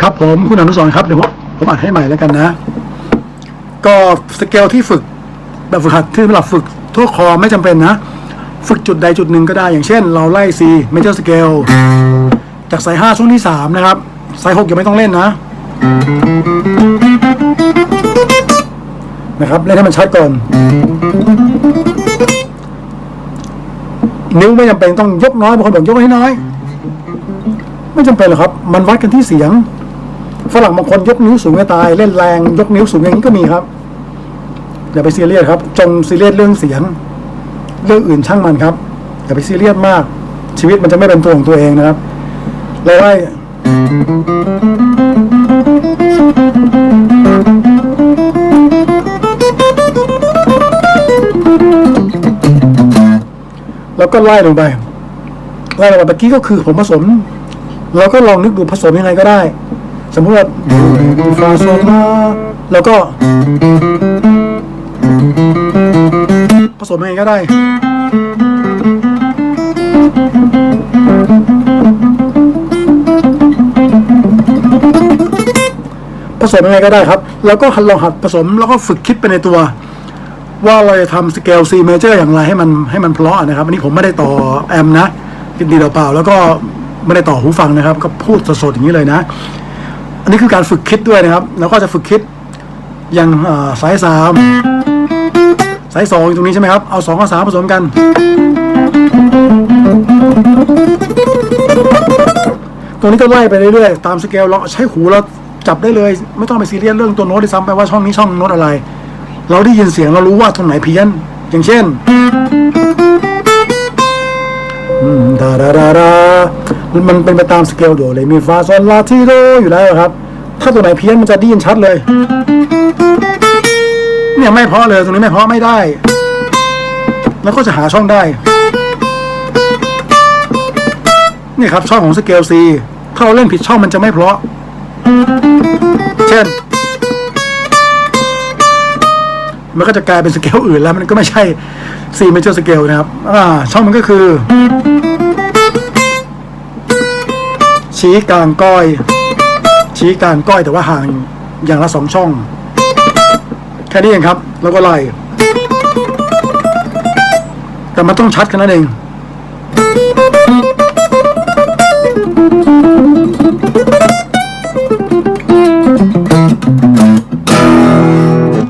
ครับผมคุณอนุสรครับเดี๋ยวผมอ่านให้ใหม่แล้วกันนะ ก็สเกลที่ฝึกแบบฝึกหัดที่สำหรับฝึกทั่วคอไม่จำเป็นนะ ฝึกจุดใดจุดหนึ่งก็ได้อย่างเช่น เราไล่ C major scale จากสายห้าช่วงที่สามนะครับ สายหกยังไม่ต้องเล่นนะ นะครับ เล่นให้มันชัดก่อน นิ้วไม่จำเป็นต้องยกน้อยบางคนบอกยกให้น้อย ไม่จำเป็นหรอกครับ มันวัดกันที่เสียง ฝรั่งบางคนยกนิ้วสูงจะตายเล่นแรง ยกนิ้วสูงอย่างนี้ก็มีครับอย่าไปซีเรียสครับ จงซีเรียสเรื่องเสียง เรื่องอื่นช่างมันครับอย่าไปซีเรียสมาก ชีวิตมันจะไม่เป็นตัวของตัวเองนะครับเราไล่แล้วก็ไล่ลงไปไล่ลงไปเมื่อกี้ก็คือผมผสม เราก็ลองนึกดูผสมยังไงก็ได้ สมมติว่าฟาโซมาแล้วก็ผสมยังไงก็ได้ ผสมยังไงก็ได้ครับ แล้วก็ลองหัดผสมแล้วก็ฝึกคิดไปในตัว ว่าเราจะทำสเกล C major อย่างไรให้มันให้มันเพราะนะครับ อันนี้ผมไม่ได้ต่อแอมนะคิดดีเปล่าแล้วก็ไม่ได้ต่อหูฟังนะครับ ก็พูดสดๆอย่างนี้เลยนะ อันนี้คือการฝึกคิดด้วยนะครับ แล้วก็จะฝึกคิดอย่างสายสามสายสองตรงนี้ใช่ไหมครับ เอาสองกับสามผสมกัน ตรงนี้ก็ไล่ไปเรื่อยๆ ตามสเกลเราใช้หูเราจับได้เลย ไม่ต้องไปซีเรียสเรื่องตัวโน้ตที่ซ้ำไปว่าช่องนี้ช่องโน้ตอะไร เราได้ยินเสียงเรารู้ว่าตรงไหนเพี้ยน อย่างเช่นดาดาดาดา มันเป็นไปตามสเกลโดเลยมีฟาซอนลาทีโดอยู่แล้วครับ ถ้าตัวไหนเพี้ยนมันจะได้ยินชัดเลย เนี่ยไม่เพราะเลยตรงนี้ไม่เพราะไม่ได้ แล้วก็จะหาช่องได้ นี่ครับช่องของสเกล C ถ้าเราเล่นผิดช่องมันจะไม่เพราะ เช่น มันก็จะกลายเป็นสเกลอื่นแล้วมันก็ไม่ใช่ C major scale นะครับ อ่า ช่องมันก็คือ ชี้กลางก้อย ชี้กลางก้อยแต่ว่าห่างอย่างละสองช่อง แค่นี้เองครับ แล้วก็ไล่แต่มันต้องชัดแค่นั้นเอง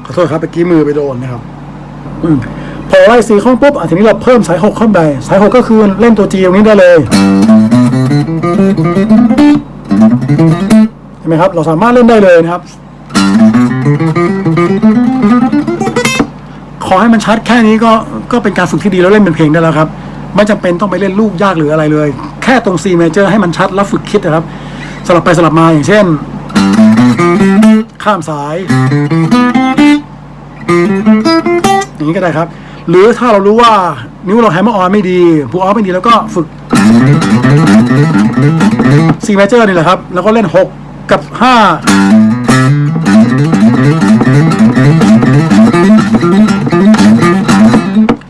ขอโทษครับเมื่อกี้มือไปโดนนะครับอพอไล่สีข้องปุ๊บอะทีนี้เราเพิ่มสายหกเข้าไปสายหกก็คือเล่นตัวจีตรงนี้ได้เลย เห็นไหมครับ เราสามารถเล่นได้เลยนะครับ ขอให้มันชัดแค่นี้ก็ก็เป็นการฝึกที่ดีแล้วเล่นเป็นเพลงได้แล้วครับ ไม่จำเป็นต้องไปเล่นลูกยากหรืออะไรเลย แค่ตรง C major ให้มันชัดแล้วฝึกคิดนะครับสลับไปสลับมาอย่างเช่น ข้ามสาย อย่างนี้ก็ได้ครับ หรือถ้าเรารู้ว่านิ้วเราแฮมเมอร์ออนไม่ดีผูออฟไม่ดีแล้วก็ฝึก C major นี่แหละครับ แล้วก็เล่น 6 กับ 5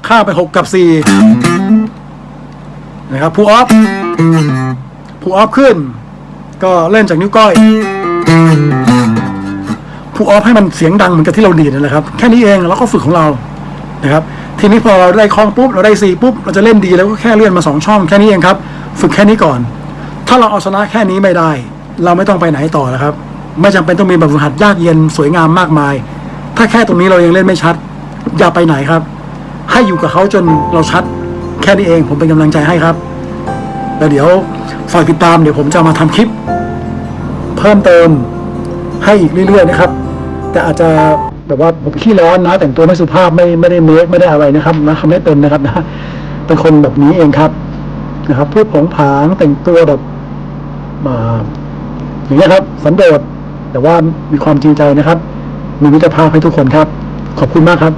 ข้าไป 6 กับ 4 นะครับผู้ออฟผู้ออฟขึ้น ก็เล่นจากนิ้วก้อยผู้ออฟให้มันเสียงดังเหมือนกับที่เราดีดนั่นแหละครับ แค่นี้เองแล้วก็ฝึกของเรานะครับทีนี้พอเราได้คล้องปุ๊บเราได้สี่ปุ๊บเราจะเล่นดีแล้วก็แค่เลื่อนมาสองช่องแค่นี้เองครับ ฝึกแค่นี้ก่อน ถ้าเราเอาชนะแค่นี้ไม่ได้ เราไม่ต้องไปไหนต่อแล้วครับ ไม่จำเป็นต้องมีแบบฝึกหัดยากเย็นสวยงามมากมาย ถ้าแค่ตรงนี้เรายังเล่นไม่ชัด อย่าไปไหนครับ ให้อยู่กับเขาจนเราชัด แค่นี้เองผมเป็นกำลังใจให้ครับ แล้วเดี๋ยวฝากติดตามเดี๋ยวผมจะมาทำคลิป เพิ่มเติมให้อีกเรื่อยๆนะครับ แต่อาจจะแบบว่าผมขี้ร้อนนะ แต่งตัวไม่สุภาพไม่ไม่ได้เมคไม่ได้อะไรนะครับนะทำไม่เป็นนะครับนะเป็นคนแบบนี้เองครับนะครับพูดผงผางแต่งตัวแบบ มาอย่างนี้ครับสันโดษแต่ว่ามีความจริงใจนะครับ มีมิตรภาพให้ทุกคนครับ ขอบคุณมากครับ